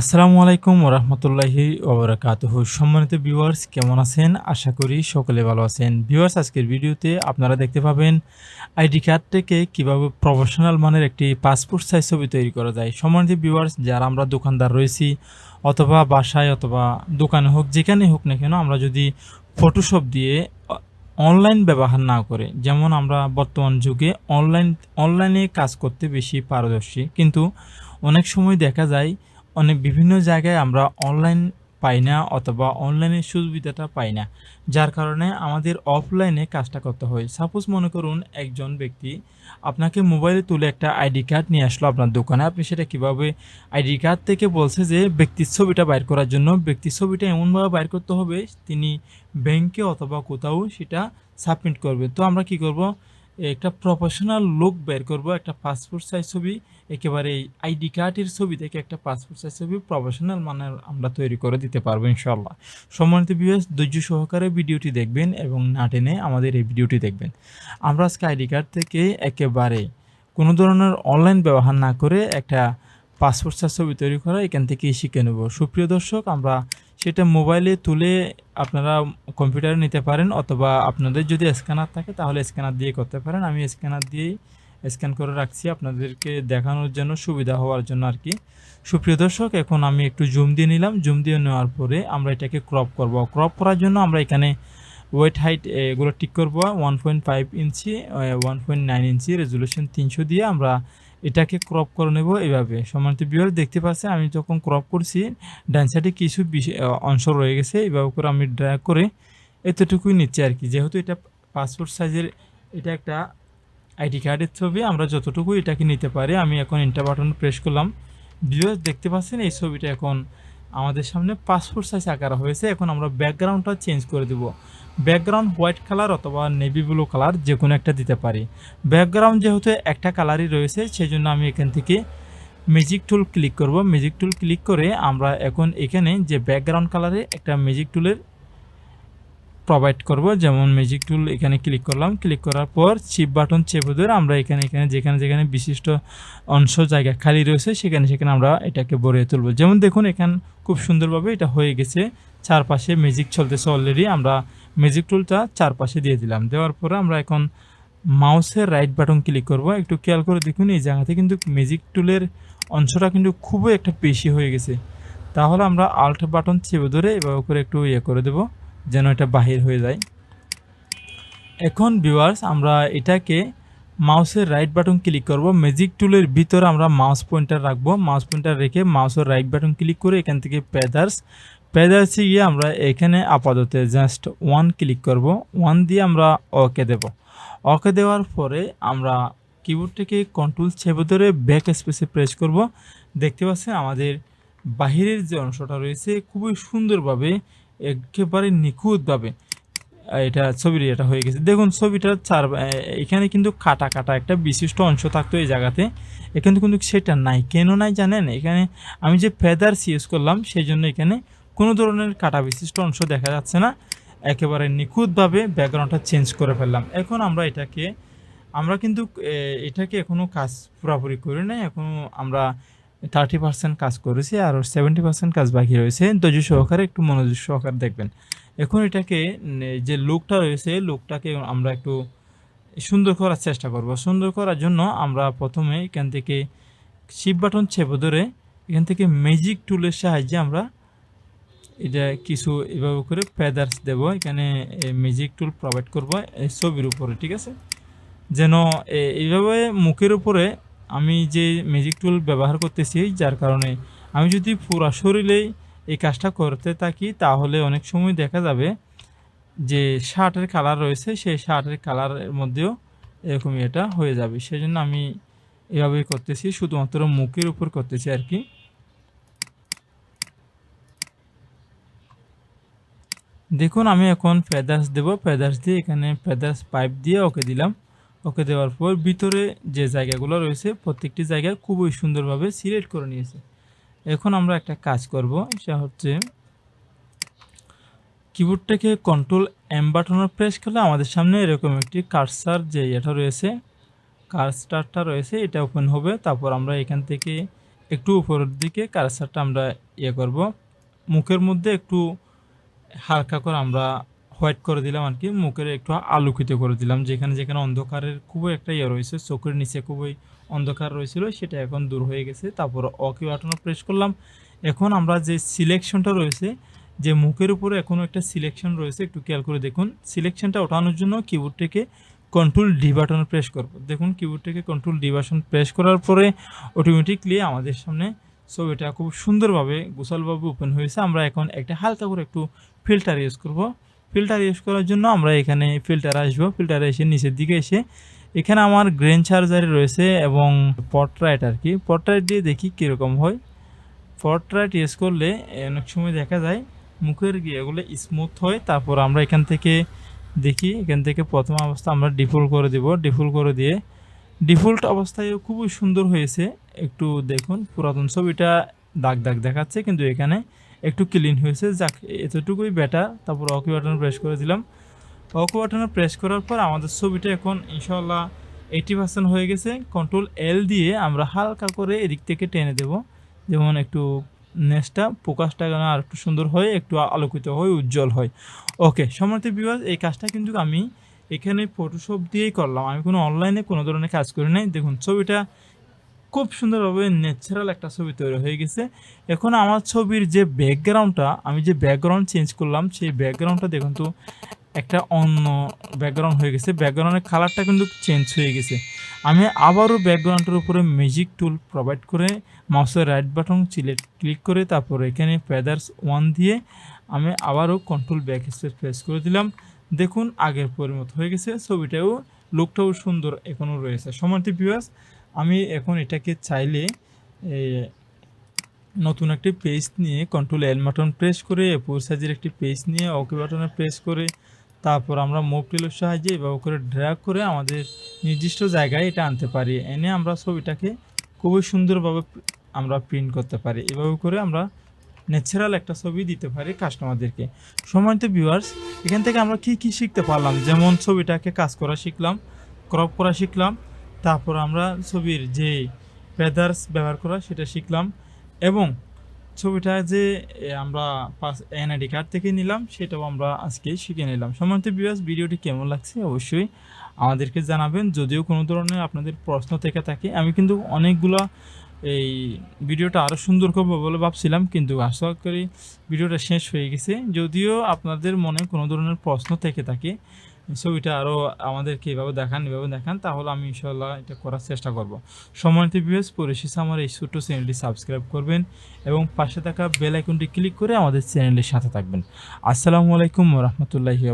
আসসালামু আলাইকুম ওরহমতুল্লাহি ওবরাকাতুহ। সম্মানিত ভিউয়ার্স, কেমন আছেন? আশা করি সকলে ভালো আছেন। ভিউয়ার্স, আজকের ভিডিওতে আপনারা দেখতে পাবেন আইডি কার্ড থেকে কীভাবে প্রফেশনাল মানের একটি পাসপোর্ট সাইজ ছবি তৈরি করা যায়। সম্মানিত ভিউয়ার্স, যারা আমরা দোকানদার রয়েছি অথবা বাসায় অথবা দোকানে হোক, যেখানে হোক না কেন, আমরা যদি ফটোশপ দিয়ে অনলাইন ব্যবহার না করে, যেমন আমরা বর্তমান যুগে অনলাইন, অনলাইনে কাজ করতে বেশি পারদর্শী। কিন্তু অনেক সময় দেখা যায় অনেক বিভিন্ন জায়গায় আমরা অনলাইন পাই না অথবা অনলাইনের সুবিধাটা পাই না। যার কারণে আমাদের অফলাইনে কাজটা করতে হয়। সাপোজ মনে করুন একজন ব্যক্তি আপনাকে মোবাইলে তুলে একটা আইডি কার্ড নিয়ে আসলো আপনার দোকানে। আপনি সেটা কীভাবে আইডি কার্ড থেকে বলছে যে ব্যক্তির ছবিটা বাইর করার জন্য, ব্যক্তির ছবিটা এমনভাবে বাইর করতে হবে, তিনি ব্যাংকে অথবা কোথাও সেটা সাবমিট করবে। তো আমরা কি করব? একটা প্রফেশনাল লুক বের করব, একটা পাসপোর্ট সাইজ ছবি, একেবারে এই আইডি কার্ডের ছবি থেকে একটা পাসপোর্ট সাইজ ছবি প্রফেশনাল মানের আমরা তৈরি করে দিতে পারব ইনশাল্লাহ সম্মানিত বিএস ধৈর্য সহকারে ভিডিওটি দেখবেন এবং না টেনে আমাদের এই ভিডিওটি দেখবেন। আমরা আজকে আইডি কার্ড থেকে একেবারে কোনো ধরনের অনলাইন ব্যবহার না করে একটা পাসপোর্ট সাইজ ছবি তৈরি করা এখান থেকেই শিখে নেব। সুপ্রিয় দর্শক, আমরা সেটা মোবাইলে তুলে আপনারা কম্পিউটারে নিতে পারেন অথবা আপনাদের যদি স্ক্যানার থাকে তাহলে স্ক্যানার দিয়ে করতে পারেন। আমি স্ক্যানার দিয়েই স্ক্যান করে রাখছি আপনাদেরকে দেখানোর জন্য সুবিধা হওয়ার জন্য আর কি। সুপ্রিয় দর্শক, এখন আমি একটু জুম দিয়ে নিলাম। জুম দিয়ে নেওয়ার পরে আমরা এটাকে ক্রপ করব। ক্রপ করার জন্য আমরা এখানে ওয়েট হাইট এগুলো টিক করব। One point five inch one point nine inch resolution তিনশো দিয়ে আমরা এটাকে ক্রপ করে নেব এভাবে। সমান্ত বিয়ার দেখতে পাচ্ছেন, আমি যখন ক্রপ করছি, ডান সাইডে কিছু অংশ রয়ে গেছে, এভাবে করে আমি ড্র্যাগ করে এতটুকুই নিচ্ছি আর কি। যেহেতু এটা পাসপোর্ট সাইজের এটা একটা আইডি কার্ডের ছবি, আমরা যতটুকু এটাকে নিতে পারি, আমি এখন ইন্টার বাটন প্রেস করলাম। ভিউয়ার্স দেখতে পাচ্ছেন, এই ছবিটা এখন আমাদের সামনে পাসপোর্ট সাইজ আকার হয়েছে। এখন আমরা ব্যাকগ্রাউন্ডটা চেঞ্জ করে দেবো। ব্যাকগ্রাউন্ড হোয়াইট কালার অথবা নেভি ব্লু কালার যে কোনো একটা দিতে পারি। ব্যাকগ্রাউন্ড যেহেতু একটা কালারই রয়েছে সেই জন্য আমি এখান থেকে ম্যাজিক টুল ক্লিক করব। ম্যাজিক টুল ক্লিক করে আমরা এখন এখানে যে ব্যাকগ্রাউন্ড কালারে একটা ম্যাজিক টুলের প্রোভাইড করব। যেমন ম্যাজিক টুল এখানে ক্লিক করলাম। ক্লিক করার পর চিপ বাটন চেপে ধরে আমরা এখানে এখানে, যেখানে যেখানে বিশিষ্ট অংশ, জায়গা খালি রয়েছে, সেখানে সেখানে আমরা এটাকে ভরিয়ে তুলব। যেমন দেখুন, এখানে খুব সুন্দরভাবে এটা হয়ে গেছে। চারপাশে ম্যাজিক চলতেছে অলরেডি আমরা ম্যাজিক টুলটা চারপাশে দিয়ে দিলাম। দেওয়ার পরে আমরা এখন মাউসের রাইট বাটন ক্লিক করব। একটু খেয়াল করে দেখুন, এই জায়গাতে কিন্তু ম্যাজিক টুলের অংশটা কিন্তু খুবই একটা বেশি হয়ে গেছে। তাহলে আমরা আল্ট বাটন চেপে ধরে এভাবে করে একটু ইয়ে করে দেবো। যেন এটা বাহির হয়ে যায়। এখন ভিউয়ার্স আমরা এটাকে মাউসের রাইট বাটন ক্লিক করব। ম্যাজিক টুলের ভিতরে আমরা মাউস পয়েন্টার রাখব। মাউস পয়েন্টার রেখে মাউসের রাইট বাটন ক্লিক করে এখান থেকে প্যাদার্স প্যাদার্সে গিয়ে আমরা এখানে আপাতত জাস্ট ওয়ান ক্লিক করব। ওয়ান দিয়ে আমরা ওকে দেব। ওকে দেওয়ার পরে আমরা কিবোর্ড থেকে কন্ট্রোল চেপে ধরে ব্যাক স্পেসে প্রেস করব। দেখতে পাচ্ছেন আমাদের বাহিরের যে অংশটা রয়েছে, খুবই সুন্দরভাবে একেবারে নিখুঁতভাবে এটা ছবির এটা হয়ে গেছে। দেখুন, ছবিটা চার এখানে কিন্তু কাটা কাটা একটা বিশিষ্ট অংশ থাকতো এই জায়গাতে। এখানে কিন্তু সেটা নাই। কেন নাই জানেন? এখানে আমি যে ফেদার্স ইউজ করলাম সেই জন্য এখানে কোনো ধরনের কাটা বিশিষ্ট অংশ দেখা যাচ্ছে না। একেবারে নিখুঁতভাবে ব্যাকগ্রাউন্ডটা চেঞ্জ করে ফেললাম। এখন আমরা এটাকে, আমরা কিন্তু এটাকে এখনও কাজ পুরোপুরি করি নাই। এখনও আমরা থার্টি পার্সেন্ট কাজ করেছি আর সেভেন্টি পার্সেন্ট কাজ বাকি রয়েছে। ধৈর্য সহকারে একটু মনোযোগ সহকারে দেখবেন। এখন এটাকে যে লুকটা রয়েছে, লুকটাকে আমরা একটু সুন্দর করার চেষ্টা করব। সুন্দর করার জন্য আমরা প্রথমে এখান থেকে শিপ বাটন চেপে ধরে এখান থেকে ম্যাজিক টুলের সাহায্যে আমরা এটা কিছু এভাবে করে ফেদার্স দেব। এখানে ম্যাজিক টুল প্রোভাইড করব এই ছবির উপরে, ঠিক আছে? যেন এইভাবে মুখের উপরে আমি যে ম্যাজিক টুল ব্যবহার করতেছি, যার কারণে আমি যদি পুরা শরীরেই এই কাজটা করতে থাকি, তাহলে অনেক সময় দেখা যাবে যে শার্টের কালার রয়েছে, সেই শার্টের কালারের মধ্যেও এরকমই এটা হয়ে যাবে। সেই জন্য আমি এভাবেই করতেছি, শুধুমাত্র মুখের উপর করতেছি আর কি। দেখুন, আমি এখন ফেদার্স দেব। ফেদার্স দিয়ে এখানে ফেদার্স পাইপ দিয়ে ওকে দিলাম। ওকে দেওয়ার পর ভিতরে যে জায়গাগুলো রয়েছে, প্রত্যেকটি জায়গায় খুবই সুন্দরভাবে সিলেক্ট করে নিয়েছে। এখন আমরা একটা কাজ করব, সেটা হচ্ছে কিবোর্ডটাকে কন্ট্রোল এম বাটনের প্রেস করলে আমাদের সামনে এরকম একটি কার্সার যে এটা রয়েছে কার্সারটা রয়েছে, এটা ওপেন হবে। তারপর আমরা এখান থেকে একটু উপরের দিকে কারসারটা আমরা ইয়ে করব। মুখের মধ্যে একটু হালকা করে আমরা হোয়াইট করে দিলাম আর কি, মুখের একটু আলোকিত করে দিলাম, যেখানে যেখানে অন্ধকারের খুবই একটা ইয়ে রয়েছে, চোখের নিচে খুবই অন্ধকার রয়েছিল, সেটা এখন দূর হয়ে গেছে, তারপর অকি বাটনও প্রেস করলাম, এখন আমরা যে সিলেকশনটা রয়েছে, যে মুখের উপরে এখনও একটা সিলেকশন রয়েছে, একটু খেয়াল করে দেখুন সিলেকশনটা ওঠানোর জন্য কিবোর্ড থেকে কন্ট্রোল ডি বাটন প্রেস করব, দেখুন কিবোর্ড থেকে কন্ট্রোল ডি বাটন প্রেস করার পরে অটোমেটিকলি আমাদের সামনে ছবিটা খুব সুন্দরভাবে গোছালভাবে ওপেন হয়েছে, আমরা এখন একটা হালকা করে একটু ফিল্টার ইউজ করব ফিল্টার ইউজ করার জন্য আমরা এখানে ফিল্টার আসব। ফিল্টার এসে নিচের দিকে এসে এখানে আমার গ্রেন চার্জার রয়েছে এবং পটরাইট আর কি। পটরাইট দিয়ে দেখি কীরকম হয়। পটরাইট ইউজ করলে অনেক সময় দেখা যায় মুখের এগুলো স্মুথ হয়। তারপর আমরা এখান থেকে দেখি, এখান থেকে প্রথম অবস্থা আমরা ডিফল্ট করে দেব। ডিফল্ট করে দিয়ে ডিফল্ট অবস্থায় খুবই সুন্দর হয়েছে। একটু দেখুন, পুরাতন ছবিটা দাগ দাগ দেখাচ্ছে কিন্তু এখানে একটু ক্লিন হয়েছে। যাক, এতটুকুই বেটার তারপর অকি বাটন প্রেস করে দিলাম। অকি বাটনে প্রেস করার পর আমাদের ছবিটা এখন ইনশাল্লাহ এইটি পার্সেন্ট হয়ে গেছে। কন্ট্রোল এল দিয়ে আমরা হালকা করে এদিক থেকে টেনে দেব। যেমন একটু নেক্সটটা ফোকাসটা যেন আর একটু সুন্দর হয়, একটু আলোকিত হয়, উজ্জ্বল হয়। ওকে সম্মানিত বিভাগ এই কাজটা কিন্তু আমি এখানে ফটোশপ দিয়েই করলাম। আমি কোনো অনলাইনে কোনো ধরনের কাজ করি নাই। দেখুন, ছবিটা খুব সুন্দরভাবে ন্যাচারাল একটা ছবি তৈরি হয়ে গেছে। এখন আমার ছবির যে ব্যাকগ্রাউন্ডটা আমি যে ব্যাকগ্রাউন্ড চেঞ্জ করলাম, সেই ব্যাকগ্রাউন্ডটা দেখুন তো, একটা অন্য ব্যাকগ্রাউন্ড হয়ে গেছে। ব্যাকগ্রাউন্ডের কালারটা কিন্তু চেঞ্জ হয়ে গেছে। আমি আবারও ব্যাকগ্রাউন্ডের উপরে ম্যাজিক টুল প্রোভাইড করে মাউসের রাইট বাটন সিলেক্ট ক্লিক করে, তারপর এখানে ফেদার্স ওয়ান দিয়ে আমি আবারও কন্ট্রোল ব্যাক স্পেস প্রেস করে দিলাম। দেখুন, আগের পরিমত হয়ে গেছে। ছবিটাও লুকটাও সুন্দর এখনও রয়েছে। সমান্তি ভিউয়ার্স আমি এখন এটাকে চাইলে নতুন একটি পেজ নিয়ে কন্ট্রোল এল বাটন প্রেস করে এপুর সাইজের একটি পেজ নিয়ে ওকে বাটনে প্রেস করে, তারপর আমরা মুভ টিলের সাহায্যে এভাবে করে ড্র্যাগ করে আমাদের নির্দিষ্ট জায়গায় এটা আনতে পারি। এনে আমরা ছবিটাকে খুবই সুন্দরভাবে আমরা প্রিন্ট করতে পারি। এভাবে করে আমরা ন্যাচারাল একটা ছবি দিতে পারি কাস্টমারদেরকে সময়ত ভিউয়ার্স এখান থেকে আমরা কি কি শিখতে পারলাম? যেমন ছবিটাকে কাজ করা শিখলাম ক্রপ করা শিখলাম তারপর আমরা ছবির যে ফেদার্স ব্যবহার করা সেটা শিখলাম এবং ছবিটা যে আমরা পাস এনআইডি কার্ড থেকে নিলাম সেটাও আমরা আজকে শিখে নিলাম। সম্মানিত বিবাস ভিডিওটি কেমন লাগছে অবশ্যই আমাদেরকে জানাবেন। যদিও কোনো ধরনের আপনাদের প্রশ্ন থেকে থাকে, আমি কিন্তু অনেকগুলো এই ভিডিওটা আরও সুন্দর করব বলে ভাবছিলাম, কিন্তু আশা করি ভিডিওটা শেষ হয়ে গেছে। যদিও আপনাদের মনে কোনো ধরনের প্রশ্ন থেকে থাকে ছবিটা আরও আমাদেরকে এভাবে দেখান এভাবে দেখান, তাহলে আমি ইনশাল্লাহ এটা করার চেষ্টা করব। সম্মানিত ভিউয়ার্স পরিশেষে আমার এই ছোট্ট চ্যানেলটি সাবস্ক্রাইব করবেন এবং পাশে থাকা বেল আইকনটি ক্লিক করে আমাদের চ্যানেলের সাথে থাকবেন। আসসালামু আলাইকুম রহমতুল্লাহি